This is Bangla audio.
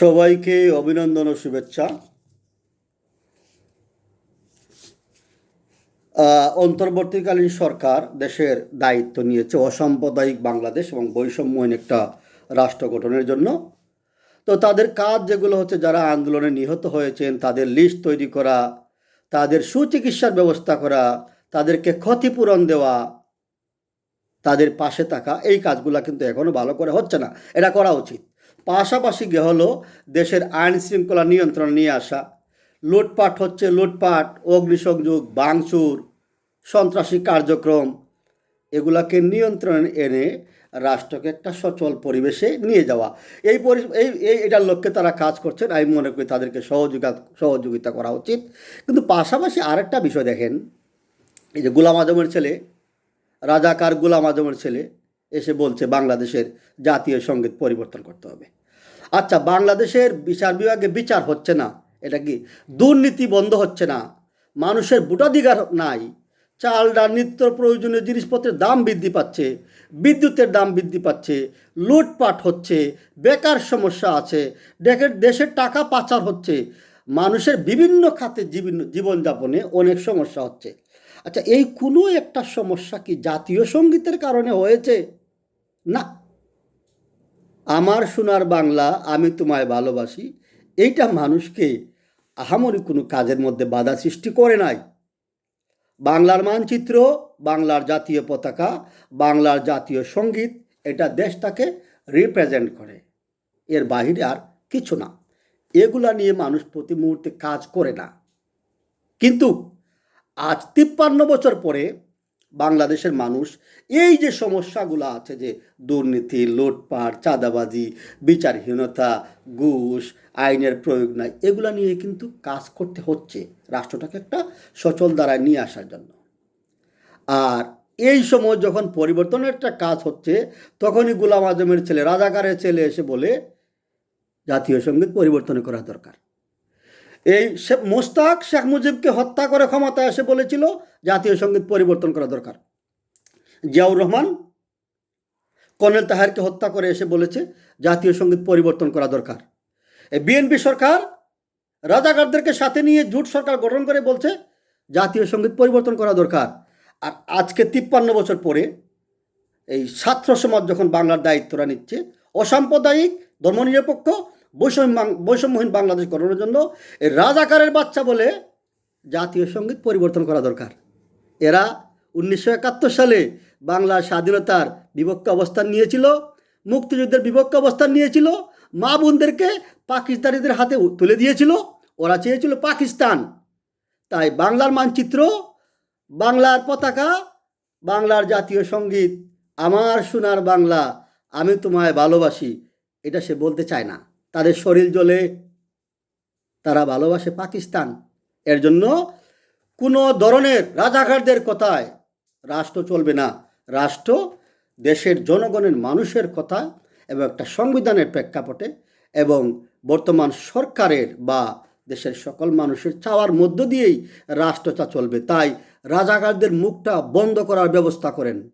সবাইকে অভিনন্দন ও শুভেচ্ছা। অন্তর্বর্তীকালীন সরকার দেশের দায়িত্ব নিয়েছে অসাম্প্রদায়িক বাংলাদেশ এবং বৈষম্যহীন একটা রাষ্ট্র গঠনের জন্য। তো তাদের কাজ যেগুলো হচ্ছে, যারা আন্দোলনে নিহত হয়েছেন, তাদের লিস্ট তৈরি করা, তাদের সুচিকিৎসার ব্যবস্থা করা, তাদেরকে ক্ষতিপূরণ দেওয়া, তাদের পাশে থাকা, এই কাজগুলো কিন্তু এখনও ভালো করে হচ্ছে না। এটা করা উচিত। পাশাপাশি হলো দেশের আইন শৃঙ্খলা নিয়ন্ত্রণ নিয়ে আসা। লুটপাট হচ্ছে লুটপাট, অগ্নিসংযোগ বাংচুর সন্ত্রাসী কার্যক্রম। এগুলাকে নিয়ন্ত্রণে এনে রাষ্ট্রকে একটা সচল পরিবেশে নিয়ে যাওয়া। এই পরি, এই এই, এটার লক্ষ্যে তারা কাজ করছেন। আমি মনে করি তাদেরকে সহযোগিতা সহযোগিতা করা উচিত। কিন্তু পাশাপাশি আরেকটা বিষয় দেখেন, এই যে গোলাম আজমের ছেলে, রাজাকার গোলাম আজমের ছেলে, এসে বলছে বাংলাদেশের জাতীয় সংগীত পরিবর্তন করতে হবে। আচ্ছা বাংলাদেশের বিচার বিভাগে বিচার হচ্ছে না। এটা কি? দুর্নীতি বন্ধ হচ্ছে না। মানুষের ভোটাধিকার নাই। চাল ডাল নিত্য প্রয়োজনীয় জিনিসপত্রের দাম বৃদ্ধি পাচ্ছে, বিদ্যুতের দাম বৃদ্ধি পাচ্ছে, লুটপাট হচ্ছে, বেকার সমস্যা আছে, দেশের দেশের টাকা পাচার হচ্ছে, মানুষের বিভিন্ন খাতে জীবন, জীবনযাপনে অনেক সমস্যা হচ্ছে। আচ্ছা এই কোনো একটা সমস্যা কি জাতীয় সঙ্গীতের কারণে হয়েছে? না। আমার সোনার বাংলা আমি তোমায় ভালোবাসি। এইটা মানুষকে আহামরি কোনো কাজের মধ্যে বাধা সৃষ্টি করে নাই। বাংলার মানচিত্র, বাংলার জাতীয় পতাকা, বাংলার জাতীয় সংগীত, এটা দেশটাকে রিপ্রেজেন্ট করে। এর বাহিরে আর কিছু না। এগুলা নিয়ে মানুষ প্রতি মুহূর্তে কাজ করে না। কিন্তু আজ তিপ্পান্ন বছর পরে বাংলাদেশের মানুষ, এই যে সমস্যাগুলো আছে যে দুর্নীতি, লুটপাট, চাঁদাবাজি, বিচারহীনতা, ঘুষ, আইনের প্রয়োগ নাই, এগুলো নিয়ে কিন্তু কাজ করতে হচ্ছে রাষ্ট্রটাকে একটা সচল দ্বারায় নিয়ে আসার জন্য। আর এই সময় যখন পরিবর্তনের একটা কাজ হচ্ছে, তখনই গোলাম আজমের ছেলে, রাজাকারের ছেলে এসে বলে, জাতীয় সংগীত পরিবর্তন করা দরকার। এই শেখ মোস্তাক শেখ মুজিবকে হত্যা করে ক্ষমতায় এসে বলেছিল জাতীয় সংগীত পরিবর্তন করা দরকার। জিয়াউর রহমান কর্নেল তাহারকে হত্যা করে এসে বলেছে জাতীয় সংগীত পরিবর্তন করা দরকার। এই বিএনপি সরকার রাজাকারদেরকে সাথে নিয়ে জোট সরকার গঠন করে বলছে জাতীয় সংগীত পরিবর্তন করা দরকার। আর আজকে তিপ্পান্ন বছর পরে এই ছাত্র সমাজ যখন বাংলার দায়িত্বরা নিচ্ছে, অসাম্প্রদায়িক ধর্মনিরপেক্ষ বৈষম্য বৈষম্যহীন বাংলাদেশ গঠনের জন্য রাজাকারের বাচ্চা বলে জাতীয় সংগীত পরিবর্তন করা দরকার। এরা উনিশশো একাত্তর সালে বাংলার স্বাধীনতার বিপক্ষ অবস্থান নিয়েছিল, মুক্তিযুদ্ধের বিপক্ষ অবস্থান নিয়েছিল, মা বোনদেরকে পাকিস্তানিদের হাতে তুলে দিয়েছিল, ওরা চেয়েছিল পাকিস্তান। তাই বাংলার মানচিত্র, বাংলার পতাকা, বাংলার জাতীয় সংগীত, আমার সোনার বাংলা, আমি তোমায় ভালোবাসি, এটা সে বলতে চায় না। তাদের শরীর জ্বলে তারা ভালোবাসে পাকিস্তান। এর জন্য কোনো ধরনের রাজাঘাটদের কথায় রাষ্ট্র চলবে না। রাষ্ট্র দেশের জনগণের মানুষের কথা এবং একটা সংবিধানের প্রেক্ষাপটে এবং বর্তমান সরকারের বা দেশের সকল মানুষের চাওয়ার মধ্য দিয়েই রাষ্ট্রটা চলবে। তাই রাজাকারদের মুখটা বন্ধ করার ব্যবস্থা করেন।